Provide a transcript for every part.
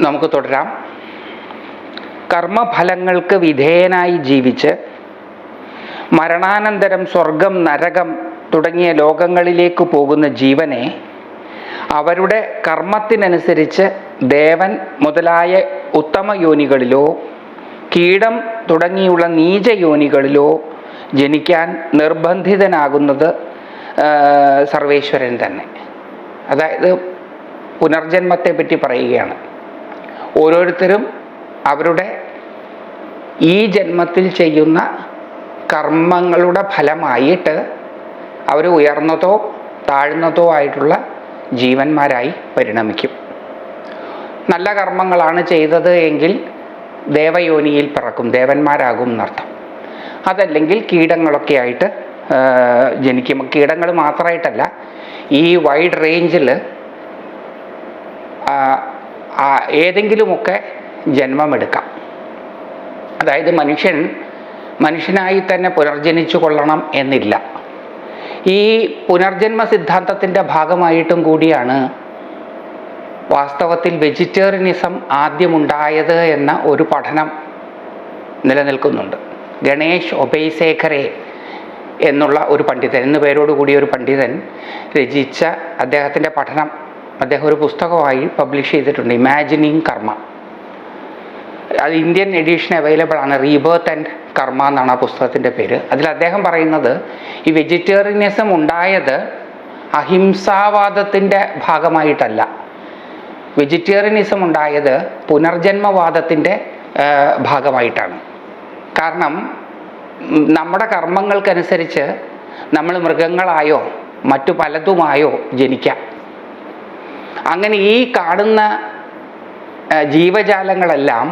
നമുക്ക് തുടരാം. കർമ്മഫലങ്ങൾക്ക് വിധേയനായി ജീവിച്ച് മരണാനന്തരം സ്വർഗം നരകം തുടങ്ങിയ ലോകങ്ങളിലേക്ക് പോകുന്ന ജീവനെ അവരുടെ കർമ്മത്തിനനുസരിച്ച് ദേവൻ മുതലായ ഉത്തമ യോനികളിലോ കീടം തുടങ്ങിയുള്ള നീച യോനികളിലോ ജനിക്കാൻ നിർബന്ധിതനാകുന്നത് സർവേശ്വരൻ തന്നെ. അതായത് പുനർജന്മത്തെ പറ്റി പറയുകയാണ്. ഓരോരുത്തരും അവരുടെ ഈ ജന്മത്തിൽ ചെയ്യുന്ന കർമ്മങ്ങളുടെ ഫലമായിട്ട് അവർ ഉയർന്നതോ താഴ്ന്നതോ ആയിട്ടുള്ള ജീവന്മാരായി പരിണമിക്കും. നല്ല കർമ്മങ്ങളാണ് ചെയ്തത് എങ്കിൽ ദേവയോനിയിൽ പിറക്കും ദേവന്മാരാകും എന്നർത്ഥം. അതല്ലെങ്കിൽ കീടങ്ങളൊക്കെ ആയിട്ട് ജനിക്കും. കീടങ്ങൾ മാത്രമായിട്ടല്ല ഈ വൈഡ് റേഞ്ചിൽ ഏതെങ്കിലുമൊക്കെ ജന്മമെടുക്കാം. അതായത് മനുഷ്യൻ മനുഷ്യനായി തന്നെ പുനർജനിച്ചു കൊള്ളണം എന്നില്ല. ഈ പുനർജന്മ സിദ്ധാന്തത്തിന്റെ ഭാഗമായിട്ടും കൂടിയാണ് വാസ്തവത്തിൽ വെജിറ്റേറിയനിസം ആദ്യമുണ്ടായത് എന്ന ഒരു പഠനം നിലനിൽക്കുന്നുണ്ട്. ഗണേഷ് ഒബൈസേഖരെ എന്നുള്ള ഒരു പണ്ഡിതൻ എന്ന പേരോട് കൂടിയ ഒരു പണ്ഡിതൻ രചിച്ച അദ്ദേഹത്തിന്റെ പഠനം അദ്ദേഹം ഒരു പുസ്തകമായി പബ്ലിഷ് ചെയ്തിട്ടുണ്ട് ഇമാജിനിങ് കർമ്മ അത് ഇന്ത്യൻ എഡീഷൻ അവൈലബിൾ ആണ് റീബേർത്ത് ആൻഡ് കർമ്മ എന്നാണ് ആ പുസ്തകത്തിന്റെ പേര്. അതിൽ അദ്ദേഹം പറയുന്നത് ഈ വെജിറ്റേറിയനിസം ഉണ്ടായത് അഹിംസാവാദത്തിന്റെ ഭാഗമായിട്ടല്ല. വെജിറ്റേറിയനിസം ഉണ്ടായത് പുനർജന്മവാദത്തിന്റെ ഭാഗമായിട്ടാണ്. കാരണം നമ്മുടെ കർമ്മങ്ങൾക്കനുസരിച്ച് നമ്മൾ മൃഗങ്ങളായോ മറ്റു പലതുമായോ ജനിക്കാം. അങ്ങനെ ഈ കാണുന്ന ജീവജാലങ്ങളെല്ലാം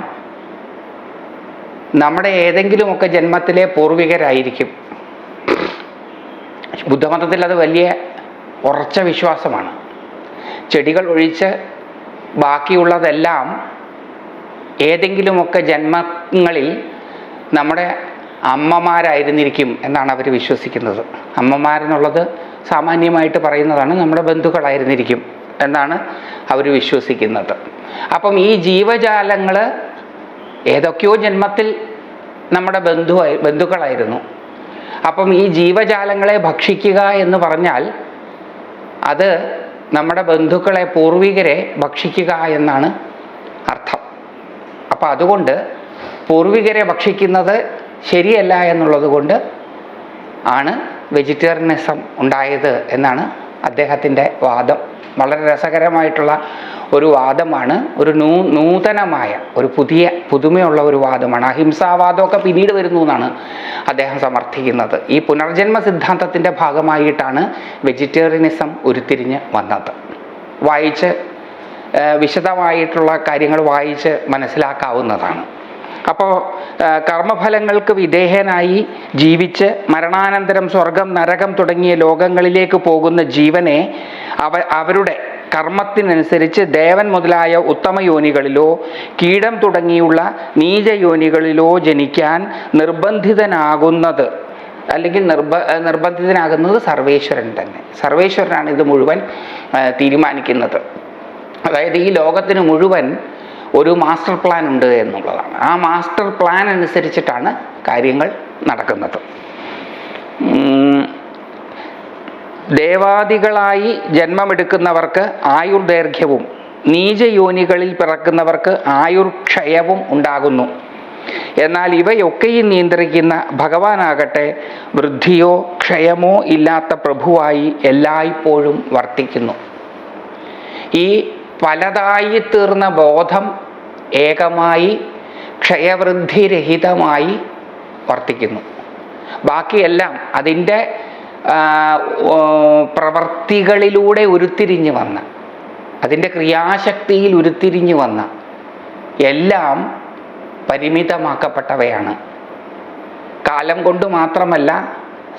നമ്മുടെ ഏതെങ്കിലുമൊക്കെ ജന്മത്തിലെ പൂർവികരായിരിക്കും. ബുദ്ധമതത്തിൽ അത് വലിയ ഉറച്ച വിശ്വാസമാണ്. ചെടികൾ ഒഴിച്ച് ബാക്കിയുള്ളതെല്ലാം ഏതെങ്കിലുമൊക്കെ ജന്മങ്ങളിൽ നമ്മുടെ അമ്മമാരായിരുന്നിരിക്കും എന്നാണ് അവർ വിശ്വസിക്കുന്നത്. അമ്മമാരെന്നുള്ളത് സാമാന്യമായിട്ട് പറയുന്നതാണ് നമ്മുടെ ബന്ധുക്കളായിരുന്നിരിക്കും. എന്നാണ് അവർ വിശ്വസിക്കുന്നത്. അപ്പം ഈ ജീവജാലങ്ങൾ ഏതൊക്കെയോ ജന്മത്തിൽ നമ്മുടെ ബന്ധുവായി ബന്ധുക്കളായിരുന്നു. അപ്പം ഈ ജീവജാലങ്ങളെ ഭക്ഷിക്കുക എന്ന് പറഞ്ഞാൽ അത് നമ്മുടെ ബന്ധുക്കളെ പൂർവികരെ ഭക്ഷിക്കുക എന്നാണ് അർത്ഥം. അപ്പം അതുകൊണ്ട് പൂർവികരെ ഭക്ഷിക്കുന്നത് ശരിയല്ല എന്നുള്ളത് കൊണ്ട് ആണ് വെജിറ്റേറിയനിസം ഉണ്ടായത് എന്നാണ് അദ്ദേഹത്തിന്റെ വാദം. വളരെ രസകരമായിട്ടുള്ള ഒരു വാദമാണ് ഒരു നൂ നൂതനമായ ഒരു പുതിയ പുതുമയുള്ള ഒരു വാദമാണ്. അഹിംസാവാദമൊക്കെ പിന്നീട് വരുന്നു എന്നാണ് അദ്ദേഹം സമർത്ഥിക്കുന്നത്. ഈ പുനർജന്മ സിദ്ധാന്തത്തിന്റെ ഭാഗമായിട്ടാണ് വെജിറ്റേറിയനിസം ഉരുത്തിരിഞ്ഞ് വന്നത്. വായിച്ച് വിശദമായിട്ടുള്ള കാര്യങ്ങൾ വായിച്ച് മനസ്സിലാക്കാവുന്നതാണ്. അപ്പോൾ കർമ്മഫലങ്ങൾക്ക് വിധേയനായി ജീവിച്ച് മരണാനന്തരം സ്വർഗം നരകം തുടങ്ങിയ ലോകങ്ങളിലേക്ക് പോകുന്ന ജീവനെ അവ അവരുടെ കർമ്മത്തിനനുസരിച്ച് ദേവൻ മുതലായ ഉത്തമ യോനികളിലോ കീടം തുടങ്ങിയുള്ള നീച യോനികളിലോ ജനിക്കാൻ നിർബന്ധിതനാകുന്നത്. അല്ലെങ്കിൽ നിർബ നിർബന്ധിതനാകുന്നത് സർവേശ്വരൻ തന്നെ. സർവേശ്വരനാണ് ഇത് മുഴുവൻ തീരുമാനിക്കുന്നത്. അതായത് ഈ ലോകത്തിന് മുഴുവൻ ഒരു മാസ്റ്റർ പ്ലാൻ ഉണ്ട് എന്നുള്ളതാണ്. ആ മാസ്റ്റർ പ്ലാൻ അനുസരിച്ചിട്ടാണ് കാര്യങ്ങൾ നടക്കുന്നത്. ദേവാദികളായി ജന്മമെടുക്കുന്നവർക്ക് ആയുർ ദൈർഘ്യവും നീചയോനികളിൽ പിറക്കുന്നവർക്ക് ആയുർക്ഷയവും ഉണ്ടാകുന്നു. എന്നാൽ ഇവയൊക്കെയും നിയന്ത്രിക്കുന്ന ഭഗവാനാകട്ടെ വൃദ്ധിയോ ക്ഷയമോ ഇല്ലാത്ത പ്രഭുവായി എല്ലായ്പ്പോഴും വർത്തിക്കുന്നു. ഈ പലതായി തീർന്ന ബോധം ഏകമായി ക്ഷയവൃദ്ധിരഹിതമായി വർത്തിക്കുന്നു. ബാക്കിയെല്ലാം അതിന്റെ പ്രവർത്തികളിലൂടെ ഉരുത്തിരിഞ്ഞു വന്ന അതിന്റെ ക്രിയാശക്തിയിൽ ഉരുത്തിരിഞ്ഞു വന്ന എല്ലാം പരിമിതമാക്കപ്പെട്ടവയാണ്. കാലം കൊണ്ട് മാത്രമല്ല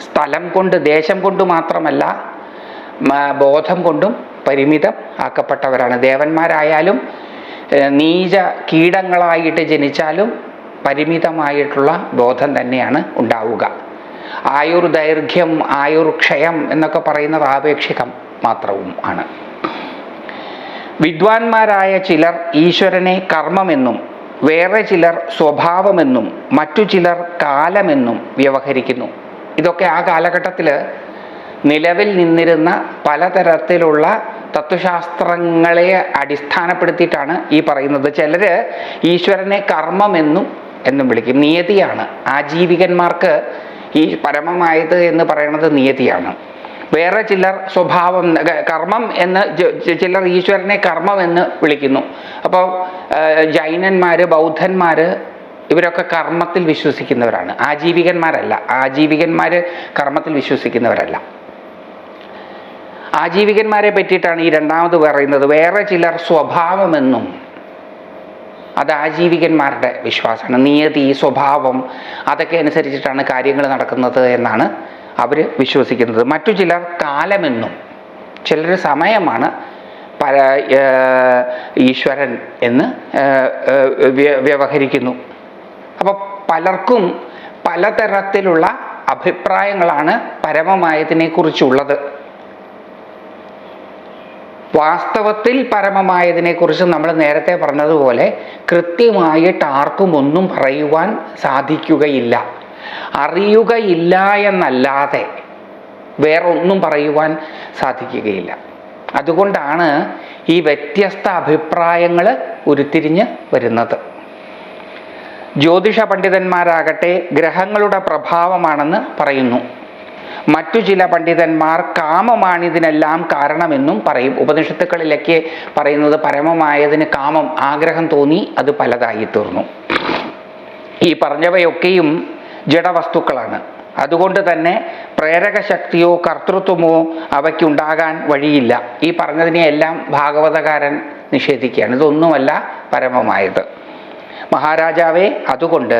സ്ഥലം കൊണ്ട് ദേശം കൊണ്ട് മാത്രമല്ല ബോധം കൊണ്ടും പരിമിതം ആക്കപ്പെട്ടവരാണ്. ദേവന്മാരായാലും നീച കീടങ്ങളായിട്ട് ജനിച്ചാലും പരിമിതമായിട്ടുള്ള ബോധം തന്നെയാണ് ഉണ്ടാവുക. ആയുർ ദൈർഘ്യം ആയുർ ക്ഷയം എന്നൊക്കെ പറയുന്നത് ആപേക്ഷികം മാത്രവും ആണ്. വിദ്വാൻമാരായ ചിലർ ഈശ്വരനെ കർമ്മമെന്നും വേറെ ചിലർ സ്വഭാവമെന്നും മറ്റു ചിലർ കാലമെന്നും വ്യവഹരിക്കുന്നു. ഇതൊക്കെ ആ കാലഘട്ടത്തിൽ നിലവിൽ നിന്നിരുന്ന പലതരത്തിലുള്ള തത്വശാസ്ത്രങ്ങളെ അടിസ്ഥാനപ്പെടുത്തിയിട്ടാണ് ഈ പറയുന്നത്. ചിലർ ഈശ്വരനെ കർമ്മമെന്നും എന്നും വിളിക്കും. നിയതിയാണ്. ആജീവികന്മാർക്ക് ഈ പരമമായത് എന്ന് പറയുന്നത് നിയതിയാണ്. വേറെ ചിലർ സ്വഭാവം കർമ്മം എന്ന് ചിലർ ഈശ്വരനെ കർമ്മം എന്ന് വിളിക്കുന്നു. അപ്പോൾ ജൈനന്മാർ ബൗദ്ധന്മാർ ഇവരൊക്കെ കർമ്മത്തിൽ വിശ്വസിക്കുന്നവരാണ്. ആജീവികന്മാരല്ല. ആജീവികന്മാർ കർമ്മത്തിൽ വിശ്വസിക്കുന്നവരല്ല. ആജീവികന്മാരെ പറ്റിയിട്ടാണ് ഈ രണ്ടാമത് പറയുന്നത്. വേറെ ചിലർ സ്വഭാവമെന്നും. അത് ആജീവികന്മാരുടെ വിശ്വാസമാണ്. നിയതി സ്വഭാവം അതൊക്കെ അനുസരിച്ചിട്ടാണ് കാര്യങ്ങൾ നടക്കുന്നത് എന്നാണ് അവർ വിശ്വസിക്കുന്നത്. മറ്റു ചിലർ കാലമെന്നും. ചിലർ സമയമാണ് പര ഈശ്വരൻ എന്ന് വ്യവഹരിക്കുന്നു. അപ്പോൾ പലർക്കും പലതരത്തിലുള്ള അഭിപ്രായങ്ങളാണ് പരമമായതിനെക്കുറിച്ചുള്ളത് വാസ്തവത്തിൽ പരമമായതിനെക്കുറിച്ച് നമ്മൾ നേരത്തെ പറഞ്ഞതുപോലെ കൃത്യമായിട്ട് ആർക്കും ഒന്നും പറയുവാൻ സാധിക്കുകയില്ല. അറിയുകയില്ല എന്നല്ലാതെ വേറൊന്നും പറയുവാൻ സാധിക്കുകയില്ല. അതുകൊണ്ടാണ് ഈ വ്യത്യസ്ത അഭിപ്രായങ്ങൾ ഉരുത്തിരിഞ്ഞ് വരുന്നത്. ജ്യോതിഷ പണ്ഡിതന്മാരാകട്ടെ ഗ്രഹങ്ങളുടെ പ്രഭാവമാണെന്ന് പറയുന്നു. മറ്റു ചില പണ്ഡിതന്മാർ കാമമാണിതിനെല്ലാം കാരണമെന്നും പറയും. ഉപനിഷത്തുക്കളിലൊക്കെ പറയുന്നത് പരമമായതിന് കാമം ആഗ്രഹം തോന്നി അത് പലതായി തീർന്നു. ഈ പറഞ്ഞവയൊക്കെയും ജഡവസ്തുക്കളാണ്. അതുകൊണ്ട് തന്നെ പ്രേരക ശക്തിയോ കർത്തൃത്വമോ അവയ്ക്കുണ്ടാകാൻ വഴിയില്ല. ഈ പറഞ്ഞതിനെയെല്ലാം ഭാഗവതകാരൻ നിഷേധിക്കുകയാണ്. ഇതൊന്നുമല്ല പരമമായത്. മഹാരാജാവേ അതുകൊണ്ട്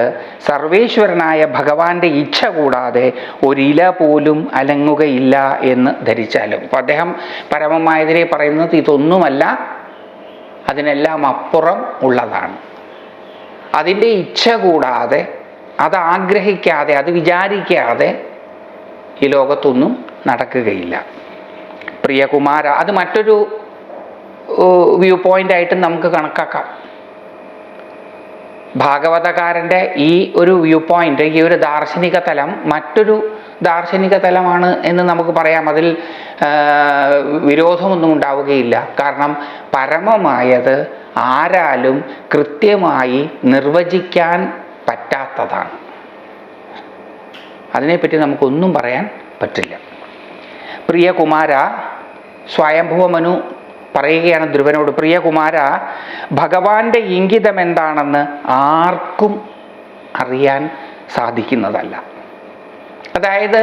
സർവേശ്വരനായ ഭഗവാന്റെ ഇച്ഛ കൂടാതെ ഒരില പോലും അലങ്ങുകയില്ല എന്ന് ധരിച്ചാലും. അപ്പം അദ്ദേഹം പരമമായതിനെ പറയുന്നത് ഇതൊന്നുമല്ല അതിനെല്ലാം അപ്പുറം ഉള്ളതാണ്. അതിന്റെ ഇച്ഛ കൂടാതെ അത് ആഗ്രഹിക്കാതെ അത് വിചാരിക്കാതെ ഈ ലോകത്തൊന്നും നടക്കുകയില്ല. പ്രിയകുമാര അത് മറ്റൊരു വ്യൂ പോയിന്റ് ആയിട്ട് നമുക്ക് കണക്കാക്കാം. ഭാഗവതകാരന്റെ ഈ ഒരു വ്യൂ പോയിന്റ് ഈ ഒരു ദാർശനിക തലം മറ്റൊരു ദാർശനിക തലമാണ് എന്ന് നമുക്ക് പറയാം. അതിൽ വിരോധമൊന്നും ഉണ്ടാവുകയില്ല. കാരണം പരമമായത് ആരാലും കൃത്യമായി നിർവചിക്കാൻ പറ്റാത്തതാണ്. അതിനെപ്പറ്റി നമുക്കൊന്നും പറയാൻ പറ്റില്ല. പ്രിയ കുമാര പറയുകയാണ് ധ്രുവനോട് പ്രിയകുമാര ഭഗവാന്റെ ഇംഗിതം എന്താണെന്ന് ആർക്കും അറിയാൻ സാധിക്കുന്നതല്ല. അതായത്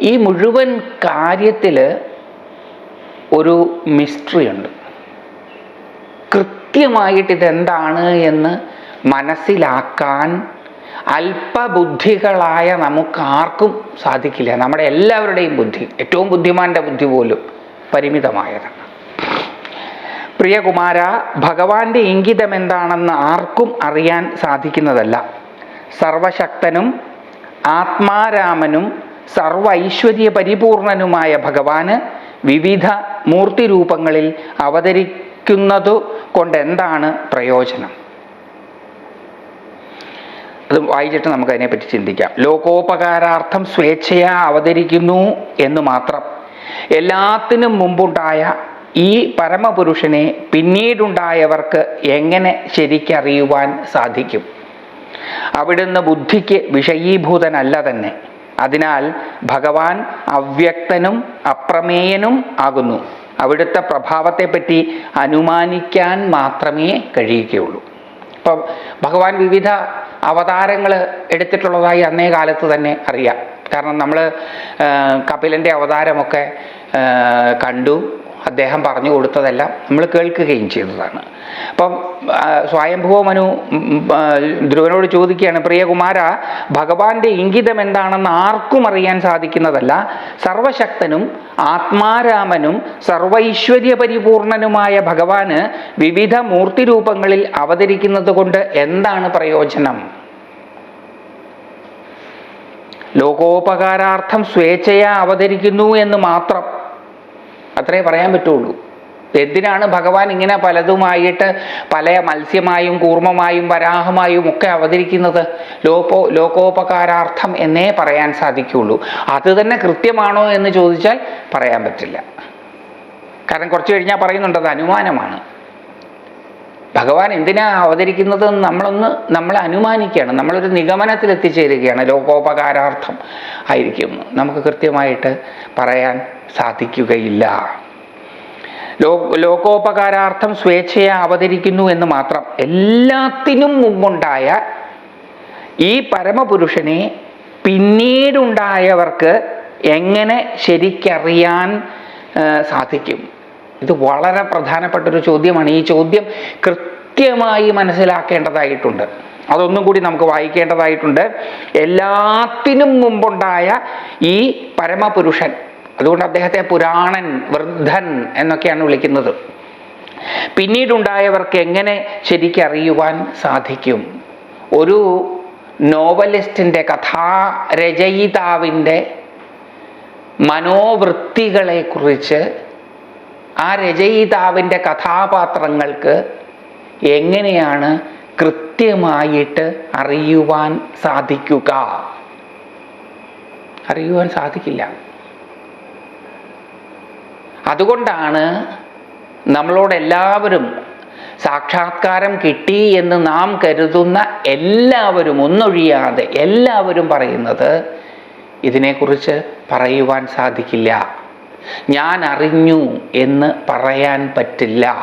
ഈ മുഴുവൻ കാര്യത്തിൽ ഒരു മിസ്റ്ററി ഉണ്ട്. കൃത്യമായിട്ട് ഇതെന്താണ് എന്ന് മനസ്സിലാക്കാൻ അല്പബുദ്ധികളായ നമുക്കാർക്കും സാധിക്കില്ല. നമ്മുടെ എല്ലാവരുടെയും ബുദ്ധി ഏറ്റവും ബുദ്ധിമാന്റെ ബുദ്ധി പോലും പരിമിതമായതാണ്. പ്രിയകുമാര ഭഗവാന്റെ ഇംഗിതം എന്താണെന്ന് ആർക്കും അറിയാൻ സാധിക്കുന്നതല്ല. സർവശക്തനും ആത്മാരാമനും സർവ ഐശ്വര്യ പരിപൂർണനുമായ ഭഗവാന് വിവിധ മൂർത്തി രൂപങ്ങളിൽ അവതരിക്കുന്നതു കൊണ്ട് എന്താണ് പ്രയോജനം? അത് വായിച്ചിട്ട് നമുക്ക് അതിനെപ്പറ്റി ചിന്തിക്കാം. ലോകോപകാരാർത്ഥം സ്വേച്ഛയാ അവതരിക്കുന്നു എന്ന് മാത്രം. എല്ലാത്തിനും മുമ്പുണ്ടായ ഈ പരമപുരുഷനെ പിന്നീടുണ്ടായവർക്ക് എങ്ങനെ ശരിക്കറിയുവാൻ സാധിക്കും? അവിടുന്ന് ബുദ്ധിക്ക് വിഷയീഭൂതനല്ല തന്നെ. അതിനാൽ ഭഗവാൻ അവ്യക്തനും അപ്രമേയനും ആകുന്നു. അവിടുത്തെ പ്രഭാവത്തെപ്പറ്റി അനുമാനിക്കാൻ മാത്രമേ കഴിയുകയുള്ളൂ. ഇപ്പം ഭഗവാൻ വിവിധ അവതാരങ്ങൾ എടുത്തിട്ടുള്ളതായി അന്നേ കാലത്ത് തന്നെ അറിയാം. കാരണം നമ്മൾ കപിലന്റെ അവതാരമൊക്കെ കണ്ടു. അദ്ദേഹം പറഞ്ഞു കൊടുത്തതെല്ലാം നമ്മൾ കേൾക്കുകയും ചെയ്തതാണ്. അപ്പം സ്വയംഭുവ മനു ധ്രുവനോട് ചോദിക്കുകയാണ് പ്രിയകുമാര ഭഗവാന്റെ ഇംഗിതം എന്താണെന്ന് ആർക്കും അറിയാൻ സാധിക്കുന്നതല്ല. സർവശക്തനും ആത്മാരാമനും സർവൈശ്വര്യ പരിപൂർണനുമായ ഭഗവാന് വിവിധ മൂർത്തിരൂപങ്ങളിൽ അവതരിക്കുന്നത് കൊണ്ട് എന്താണ് പ്രയോജനം? ലോകോപകാരാർത്ഥം സ്വേച്ഛയാ അവതരിക്കുന്നു എന്ന് മാത്രം. അത്രേ പറയാൻ പറ്റുള്ളൂ. എന്തിനാണ് ഭഗവാൻ ഇങ്ങനെ പലതുമായിട്ട് പല മത്സ്യമായും കൂർമ്മമായും വരാഹമായും ഒക്കെ അവതരിക്കുന്നത്? ലോകോ ലോകോപകാരാർത്ഥം എന്നേ പറയാൻ സാധിക്കുള്ളൂ. അത് തന്നെ കൃത്യമാണോ എന്ന് ചോദിച്ചാൽ പറയാൻ പറ്റില്ല. കാരണം കുറച്ച് കഴിഞ്ഞാൽ പറയുന്നുണ്ട് അത് അനുമാനമാണ്. ഭഗവാൻ എന്തിനാ അവതരിക്കുന്നത് എന്ന് നമ്മളൊന്ന് നമ്മൾ അനുമാനിക്കുകയാണ്. നമ്മളൊരു നിഗമനത്തിൽ എത്തിച്ചേരുകയാണ് ലോകോപകാരാർത്ഥം ആയിരിക്കും. നമുക്ക് കൃത്യമായിട്ട് പറയാൻ സാധിക്കുകയില്ല. ലോ ലോകോപകാരാർത്ഥം സ്വേച്ഛയെ അവതരിക്കുന്നു എന്ന് മാത്രം എല്ലാത്തിനും മുമ്പുണ്ടായ ഈ പരമപുരുഷനെ പിന്നീടുണ്ടായവർക്ക് എങ്ങനെ ശരിക്കറിയാൻ സാധിക്കും? ഇത് വളരെ പ്രധാനപ്പെട്ട ഒരു ചോദ്യമാണ്. ഈ ചോദ്യം കൃത്യമായി മനസ്സിലാക്കേണ്ടതായിട്ടുണ്ട്. അതൊന്നും കൂടി നമുക്ക് വായിക്കേണ്ടതായിട്ടുണ്ട്. എല്ലാത്തിനും മുമ്പുണ്ടായ ഈ പരമപുരുഷൻ അതുകൊണ്ട് അദ്ദേഹത്തെ പുരാണൻ വൃദ്ധൻ എന്നൊക്കെയാണ് വിളിക്കുന്നത്. പിന്നീടുണ്ടായവർക്ക് എങ്ങനെ ശരിക്കറിയുവാൻ സാധിക്കും? ഒരു നോവലിസ്റ്റിന്റെ കഥാരചയിതാവിന്റെ മനോവൃത്തികളെക്കുറിച്ച് ആ രചയിതാവിന്റെ കഥാപാത്രങ്ങൾക്ക് എങ്ങനെയാണ് കൃത്യമായിട്ട് അറിയുവാൻ സാധിക്കുക? അറിയുവാൻ സാധിക്കില്ല. അതുകൊണ്ടാണ് നമ്മളോട് എല്ലാവരും സാക്ഷാത്കാരം കിട്ടി എന്ന് നാം കരുതുന്ന എല്ലാവരും ഒന്നൊഴിയാതെ എല്ലാവരും പറയുന്നത് ഇതിനെക്കുറിച്ച് പറയുവാൻ സാധിക്കില്ല. ഞാൻ അറിഞ്ഞു എന്ന് പറയാൻ പറ്റില്ല.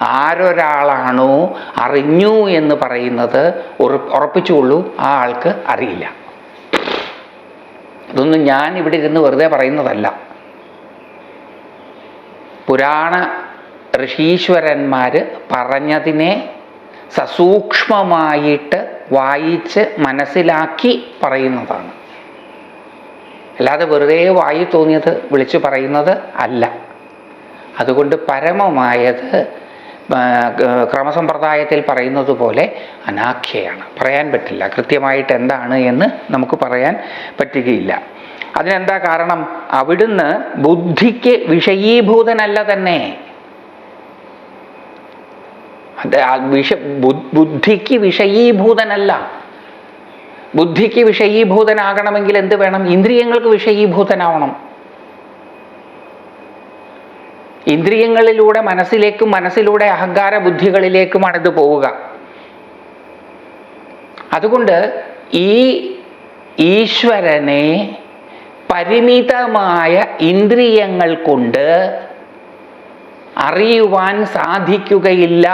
ആരൊരാളാണോ അറിഞ്ഞു എന്ന് പറയുന്നത് ഉറ- ഉറപ്പിച്ചുകൊള്ളൂ ആ ആൾക്ക് അറിയില്ല. ഇതൊന്നും ഞാൻ ഇവിടെ ഇരുന്ന് വെറുതെ പറയുന്നതല്ല. പുരാണ ഋഷീശ്വരന്മാർ പറഞ്ഞതിനെ സസൂക്ഷ്മമായിട്ട് വായിച്ച് മനസ്സിലാക്കി പറയുന്നതാണ്. അല്ലാതെ വെറുതെ വായി തോന്നിയത് വിളിച്ചു പറയുന്നത് അല്ല. അതുകൊണ്ട് പരമമായത് ക്രമസമ്പ്രദായത്തിൽ പറയുന്നത് പോലെ അനാഖ്യയാണ്. പറയാൻ പറ്റില്ല. കൃത്യമായിട്ട് എന്താണ് എന്ന് നമുക്ക് പറയാൻ പറ്റുകയില്ല. അതിനെന്താ കാരണം? അവിടുന്ന് ബുദ്ധിക്ക് വിഷയീഭൂതനല്ല തന്നെ. വിഷ ബുദ്ധിക്ക് വിഷയീഭൂതനല്ല. ബുദ്ധിക്ക് വിഷയീഭൂതനാകണമെങ്കിൽ എന്ത് വേണം? ഇന്ദ്രിയങ്ങൾക്ക് വിഷയീഭൂതനാവണം. ഇന്ദ്രിയങ്ങളിലൂടെ മനസ്സിലേക്കും മനസ്സിലൂടെ അഹങ്കാര ബുദ്ധികളിലേക്കുമാണ് ഇത് പോവുക. അതുകൊണ്ട് ഈ ഈശ്വരനെ പരിമിതമായ ഇന്ദ്രിയങ്ങൾ കൊണ്ട് അറിയുവാൻ സാധിക്കുകയില്ല.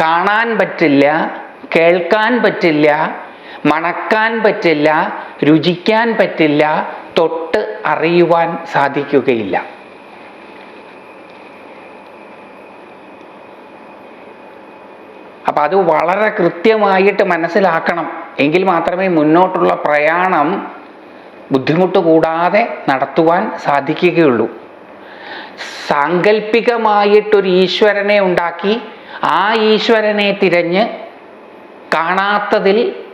കാണാൻ പറ്റില്ല. കേൾക്കാൻ പറ്റില്ല മണക്കാൻ പറ്റില്ല രുചിക്കാൻ പറ്റില്ല തൊട്ട് അറിയുവാൻ സാധിക്കുകയില്ല. അപ്പം അത് വളരെ കൃത്യമായിട്ട് മനസ്സിലാക്കണം. എങ്കിൽ മാത്രമേ മുന്നോട്ടുള്ള പ്രയാണം ബുദ്ധിമുട്ട് കൂടാതെ നടത്തുവാൻ സാധിക്കുകയുള്ളൂ. സാങ്കല്പികമായിട്ടൊരു ഈശ്വരനെ ഉണ്ടാക്കി ആ ഈശ്വരനെ തിരഞ്ഞ് കാണാത്തതിൽ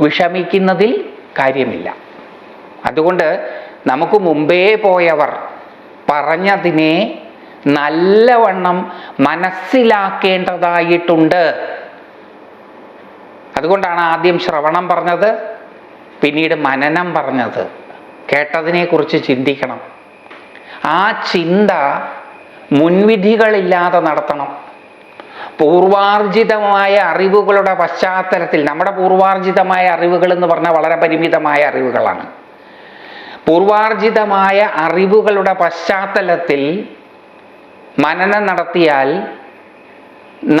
വിഷമിക്കുന്നതിൽ കാര്യമില്ല. അതുകൊണ്ട് നമുക്ക് മുമ്പേ പോയവർ പറഞ്ഞതിനെ നല്ലവണ്ണം മനസ്സിലാക്കേണ്ടതായിട്ടുണ്ട്. അതുകൊണ്ടാണ് ആദ്യം ശ്രവണം പറഞ്ഞത് പിന്നീട് മനനം പറഞ്ഞത്. കേട്ടതിനെക്കുറിച്ച് ചിന്തിക്കണം. ആ ചിന്ത മുൻവിധികളില്ലാതെ നടത്തണം. പൂർവാർജിതമായ അറിവുകളുടെ പശ്ചാത്തലത്തിൽ നമ്മുടെ പൂർവാർജിതമായ അറിവുകൾ എന്ന് പറഞ്ഞാൽ വളരെ പരിമിതമായ അറിവുകളാണ്. പൂർവാർജിതമായ അറിവുകളുടെ പശ്ചാത്തലത്തിൽ മനനം നടത്തിയാൽ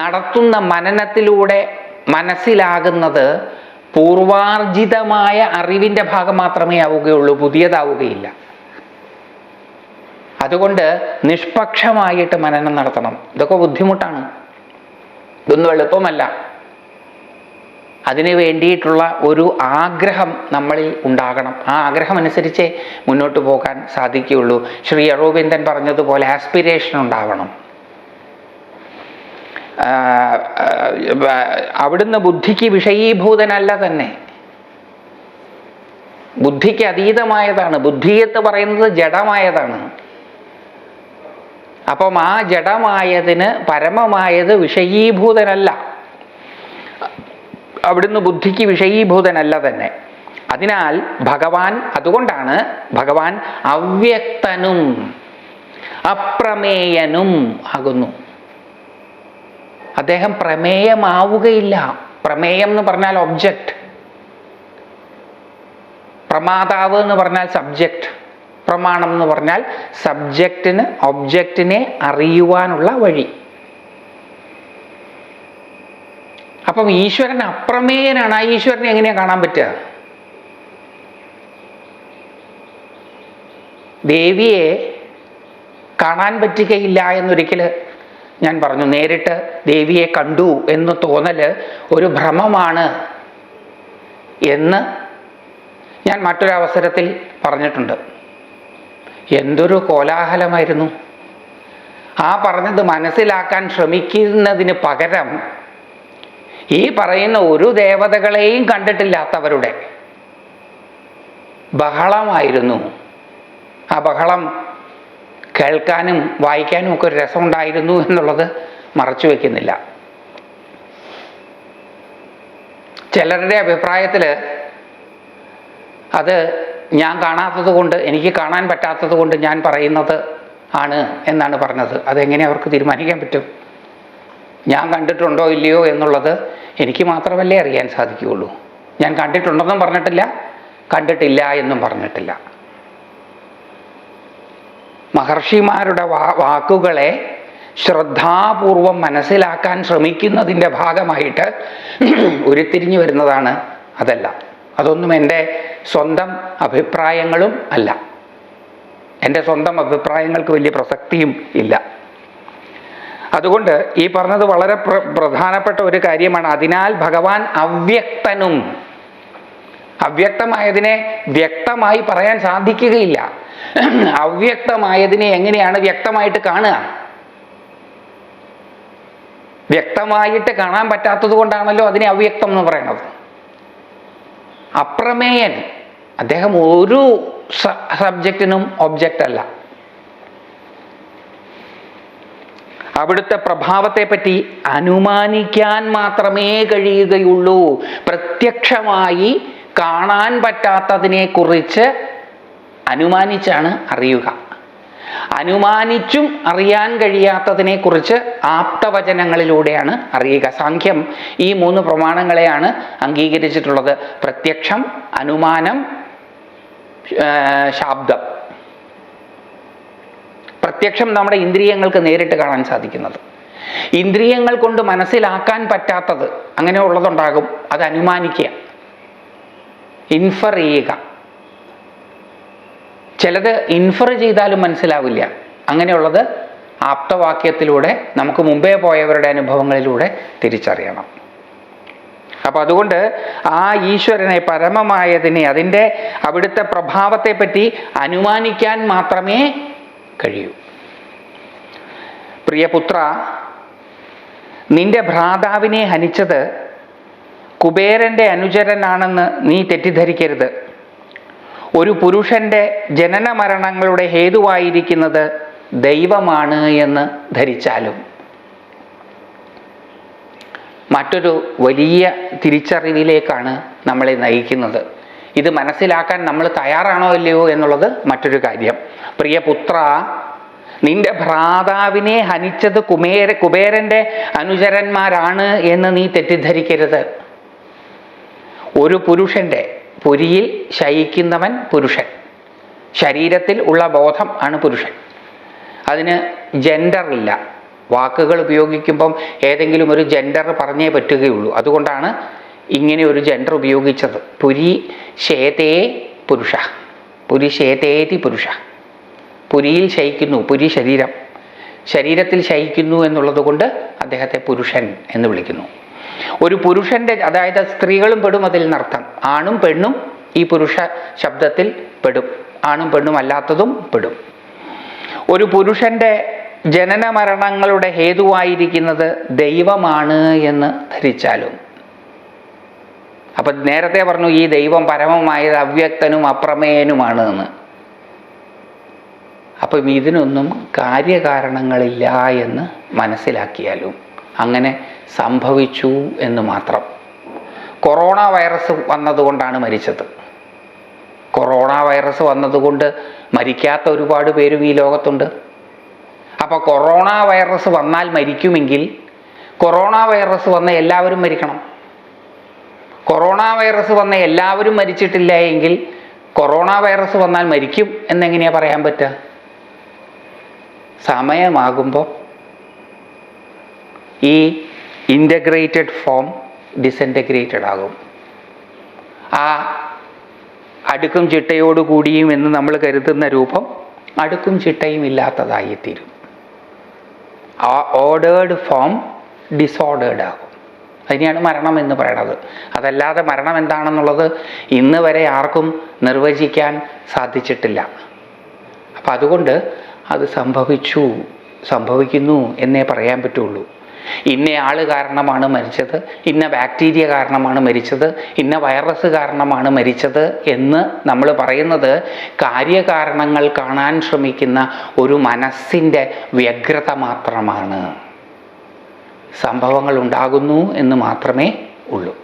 നടത്തുന്ന മനനത്തിലൂടെ മനസ്സിലാകുന്നത് പൂർവാർജിതമായ അറിവിന്റെ ഭാഗം മാത്രമേ ആവുകയുള്ളൂ പുതിയതാവുകയില്ല. അതുകൊണ്ട് നിഷ്പക്ഷമായിട്ട് മനനം നടത്തണം. ഇതൊക്കെ ബുദ്ധിമുട്ടാണ്. ഇതൊന്നും എളുപ്പമല്ല. അതിനു വേണ്ടിയിട്ടുള്ള ഒരു ആഗ്രഹം നമ്മളിൽ ഉണ്ടാകണം. ആ ആഗ്രഹം അനുസരിച്ചേ മുന്നോട്ട് പോകാൻ സാധിക്കുകയുള്ളൂ. ശ്രീ അറോബിന്ദൻ പറഞ്ഞതുപോലെ ആസ്പിരേഷൻ ഉണ്ടാവണം. അവിടുന്ന് ബുദ്ധിക്ക് വിഷയീഭൂതനല്ല തന്നെ. ബുദ്ധിക്ക് അതീതമായതാണ്. ബുദ്ധി എന്ന് പറയുന്നത് ജഡമായതാണ്. അപ്പം ആ ജഡമായതിന് പരമമായത് വിഷയീഭൂതനല്ല. അവിടുന്ന് ബുദ്ധിക്ക് വിഷയീഭൂതനല്ല തന്നെ. അതിനാൽ ഭഗവാൻ അതുകൊണ്ടാണ് ഭഗവാൻ അവ്യക്തനും അപ്രമേയനും ആകുന്നു. അദ്ദേഹം പ്രമേയമാവുകയില്ല. പ്രമേയം എന്ന് പറഞ്ഞാൽ ഒബ്ജക്റ്റ് പ്രമാതാവ് എന്ന് പറഞ്ഞാൽ സബ്ജക്റ്റ് പ്രമാണം എന്ന് പറഞ്ഞാൽ സബ്ജക്റ്റിന് ഒബ്ജക്റ്റിനെ അറിയുവാനുള്ള വഴി. അപ്പം ഈശ്വരൻ അപ്രമേയനാണ്. ആ ഈശ്വരനെ എങ്ങനെയാണ് കാണാൻ പറ്റുക? ദേവിയെ കാണാൻ പറ്റുകയില്ല എന്നൊരിക്കൽ ഞാൻ പറഞ്ഞു. നേരിട്ട് ദേവിയെ കണ്ടു എന്ന് തോന്നൽ ഒരു ഭ്രമമാണ് എന്ന് ഞാൻ മറ്റൊരവസരത്തിൽ പറഞ്ഞിട്ടുണ്ട്. എന്തൊരു കോലാഹലമായിരുന്നു. ആ പറഞ്ഞത് മനസ്സിലാക്കാൻ ശ്രമിക്കുന്നതിന് പകരം ഈ പറയുന്ന ഒരു ദേവതകളെയും കണ്ടിട്ടില്ലാത്തവരുടെ ബഹളമായിരുന്നു. ആ ബഹളം കേൾക്കാനും വായിക്കാനും ഒക്കെ ഒരു രസമുണ്ടായിരുന്നു എന്നുള്ളത് മറച്ചു വയ്ക്കുന്നില്ല ചിലരുടെ അഭിപ്രായത്തിൽ അത് ഞാൻ കാണാത്തത് കൊണ്ട് എനിക്ക് കാണാൻ പറ്റാത്തത് കൊണ്ട് ഞാൻ പറയുന്നത് ആണ് എന്നാണ് പറഞ്ഞത്. അതെങ്ങനെ അവർക്ക് തീരുമാനിക്കാൻ പറ്റും? ഞാൻ കണ്ടിട്ടുണ്ടോ ഇല്ലയോ എന്നുള്ളത് എനിക്ക് മാത്രമല്ലേ അറിയാൻ സാധിക്കുകയുള്ളൂ. ഞാൻ കണ്ടിട്ടുണ്ടെന്നും പറഞ്ഞിട്ടില്ല കണ്ടിട്ടില്ല എന്നും പറഞ്ഞിട്ടില്ല. മഹർഷിമാരുടെ വാക്കുകളെ ശ്രദ്ധാപൂർവം മനസ്സിലാക്കാൻ ശ്രമിക്കുന്നതിന്റെ ഭാഗമായിട്ട് ഉരുത്തിരിഞ്ഞു വരുന്നതാണ് അതല്ല. അതൊന്നും എന്റെ സ്വന്തം അഭിപ്രായങ്ങളും അല്ല. എന്റെ സ്വന്തം അഭിപ്രായങ്ങൾക്ക് വലിയ പ്രസക്തിയും ഇല്ല. അതുകൊണ്ട് ഈ പറഞ്ഞത് വളരെ പ്ര പ്രധാനപ്പെട്ട ഒരു കാര്യമാണ്. അതിനാൽ ഭഗവാൻ അവ്യക്തനും. അവ്യക്തമായതിനെ വ്യക്തമായി പറയാൻ സാധിക്കുകയില്ല. അവ്യക്തമായതിനെ എങ്ങനെയാണ് വ്യക്തമായിട്ട് കാണുക? വ്യക്തമായിട്ട് കാണാൻ പറ്റാത്തത് കൊണ്ടാണല്ലോ അതിനെ അവ്യക്തം എന്ന് പറയുന്നത്. അപ്രമേയൻ അദ്ദേഹം ഒരു സബ്ജക്റ്റിനും ഒബ്ജക്റ്റ് അല്ല. അവിടുത്തെ പ്രഭാവത്തെ പറ്റി അനുമാനിക്കാൻ മാത്രമേ കഴിയുകയുള്ളൂ. പ്രത്യക്ഷമായി കാണാൻ പറ്റാത്തതിനെ കുറിച്ച് അനുമാനിച്ചാണ് അറിയുക. അനുമാനിച്ചും അറിയാൻ കഴിയാത്തതിനെ കുറിച്ച് ആപ്തവചനങ്ങളിലൂടെയാണ് അറിയുക. സാഖ്യം ഈ മൂന്ന് പ്രമാണങ്ങളെയാണ് അംഗീകരിച്ചിട്ടുള്ളത്. പ്രത്യക്ഷം അനുമാനം ശാബ്ദം. പ്രത്യക്ഷം നമ്മുടെ ഇന്ദ്രിയങ്ങൾക്ക് നേരിട്ട് കാണാൻ സാധിക്കുന്നത്. ഇന്ദ്രിയങ്ങൾ കൊണ്ട് മനസ്സിലാക്കാൻ പറ്റാത്തത് അങ്ങനെ ഉള്ളതുണ്ടാകും. അത് അനുമാനിക്കുക. ഇൻഫർ ചെയ്യുക. ചിലത് ഇൻഫർ ചെയ്താലും മനസ്സിലാവില്ല. അങ്ങനെയുള്ളത് ആപ്തവാക്യത്തിലൂടെ നമുക്ക് മുമ്പേ പോയവരുടെ അനുഭവങ്ങളിലൂടെ തിരിച്ചറിയണം. അപ്പം അതുകൊണ്ട് ആ ഈശ്വരനെ പരമമായതിനെ അതിന്റെ അവിടുത്തെ പ്രഭാവത്തെപ്പറ്റി അനുമാനിക്കാൻ മാത്രമേ കഴിയൂ. പ്രിയപുത്ര നിന്റെ ഭ്രാതാവിനെ ഹനിച്ചത് കുബേരന്റെ അനുചരനാണെന്ന് നീ തെറ്റിദ്ധരിക്കരുത്. ഒരു പുരുഷന്റെ ജനന മരണങ്ങളുടെ ഹേതുവായിരിക്കുന്നത് ദൈവമാണ് എന്ന് ധരിച്ചാലും. മറ്റൊരു വലിയ തിരിച്ചറിവിലേക്കാണ് നമ്മളെ നയിക്കുന്നത്. ഇത് മനസ്സിലാക്കാൻ നമ്മൾ തയ്യാറാണോ ഇല്ലയോ എന്നുള്ളത് മറ്റൊരു കാര്യം. പ്രിയപുത്ര നിന്റെ ഭ്രാതാവിനെ ഹനിച്ചത് കുമേര കുബേരന്റെ അനുചരന്മാരാണ് എന്ന് നീ തെറ്റിദ്ധരിക്കരുത്. ഒരു പുരുഷന്റെ പൊരിയിൽ ശയിക്കുന്നവൻ പുരുഷൻ. ശരീരത്തിൽ ഉള്ള ബോധം ആണ് പുരുഷൻ. അതിന് ജെൻഡർ ഇല്ല. വാക്കുകൾ ഉപയോഗിക്കുമ്പം ഏതെങ്കിലും ഒരു ജെൻഡർ പറഞ്ഞേ പറ്റുകയുള്ളൂ. അതുകൊണ്ടാണ് ഇങ്ങനെ ഒരു ജെൻഡർ ഉപയോഗിച്ചത്. പുരി ശേതേ പുരുഷ. പുരി ശേതേതി പുരുഷ. പുരിയിൽ ശയിക്കുന്നു പുരി ശരീരം. ശരീരത്തിൽ ശയിക്കുന്നു എന്നുള്ളത് കൊണ്ട് അദ്ദേഹത്തെ പുരുഷൻ എന്ന് വിളിക്കുന്നു. ഒരു പുരുഷന്റെ അതായത് സ്ത്രീകളും പെടും അതിൽ നിന്നർത്ഥം ആണും പെണ്ണും ഈ പുരുഷ ശബ്ദത്തിൽ പെടും. ആണും പെണ്ണും അല്ലാത്തതും പെടും. ഒരു പുരുഷന്റെ ജനന മരണങ്ങളുടെ ഹേതുവായിരിക്കുന്നത് ദൈവമാണ് എന്ന് ധരിച്ചാലും. അപ്പൊ നേരത്തെ പറഞ്ഞു ഈ ദൈവം പരമമായത് അവ്യക്തനും അപ്രമേയനുമാണ് എന്ന്. അപ്പം ഇതിനൊന്നും കാര്യകാരണങ്ങളില്ല എന്ന് മനസ്സിലാക്കിയാലും അങ്ങനെ സംഭവിച്ചു എന്ന് മാത്രം. കൊറോണ വൈറസ് വന്നതുകൊണ്ടാണ് മരിച്ചത്. കൊറോണ വൈറസ് വന്നതുകൊണ്ട് മരിക്കാത്ത ഒരുപാട് പേരും ഈ ലോകത്തുണ്ട്. അപ്പോൾ കൊറോണ വൈറസ് വന്നാൽ മരിക്കുമെങ്കിൽ കൊറോണ വൈറസ് വന്ന എല്ലാവരും മരിക്കണം. കൊറോണ വൈറസ് വന്ന എല്ലാവരും മരിച്ചിട്ടില്ല എങ്കിൽ കൊറോണ വൈറസ് വന്നാൽ മരിക്കും എന്നെങ്ങനെയാ പറയാൻ പറ്റുക? സമയമാകുമ്പോൾ ഈ ഇന്റഗ്രേറ്റഡ് ഫോം ഡിസന്റഗ്രേറ്റഡ് ആകും. ആ അടുക്കും ചിട്ടയോടുകൂടിയും എന്ന് നമ്മൾ കരുതുന്ന രൂപം അടുക്കും ചിട്ടയും ഇല്ലാത്തതായിത്തീരും. ആ ഓർഡേർഡ് ഫോം ഡിസോർഡേർഡ് ആകും. അതിനെയാണ് മരണം എന്ന് പറയണത്. അതല്ലാതെ മരണം എന്താണെന്നുള്ളത് ഇന്ന് വരെ ആർക്കും നിർവചിക്കാൻ സാധിച്ചിട്ടില്ല. അപ്പം അതുകൊണ്ട് അത് സംഭവിച്ചു സംഭവിക്കുന്നു എന്നേ പറയാൻ പറ്റുള്ളൂ. ഇന്ന ആൾ കാരണമാണ് മരിച്ചത് ഇന്ന ബാക്ടീരിയ കാരണമാണ് മരിച്ചത് ഇന്ന വൈറസ് കാരണമാണ് മരിച്ചത് എന്ന് നമ്മൾ പറയുന്നത് കാര്യകാരണങ്ങൾ കാണാൻ ശ്രമിക്കുന്ന ഒരു മനസ്സിന്റെ വ്യഗ്രത മാത്രമാണ്. സംഭവങ്ങൾ ഉണ്ടാകുന്നു എന്ന് മാത്രമേ ഉള്ളൂ.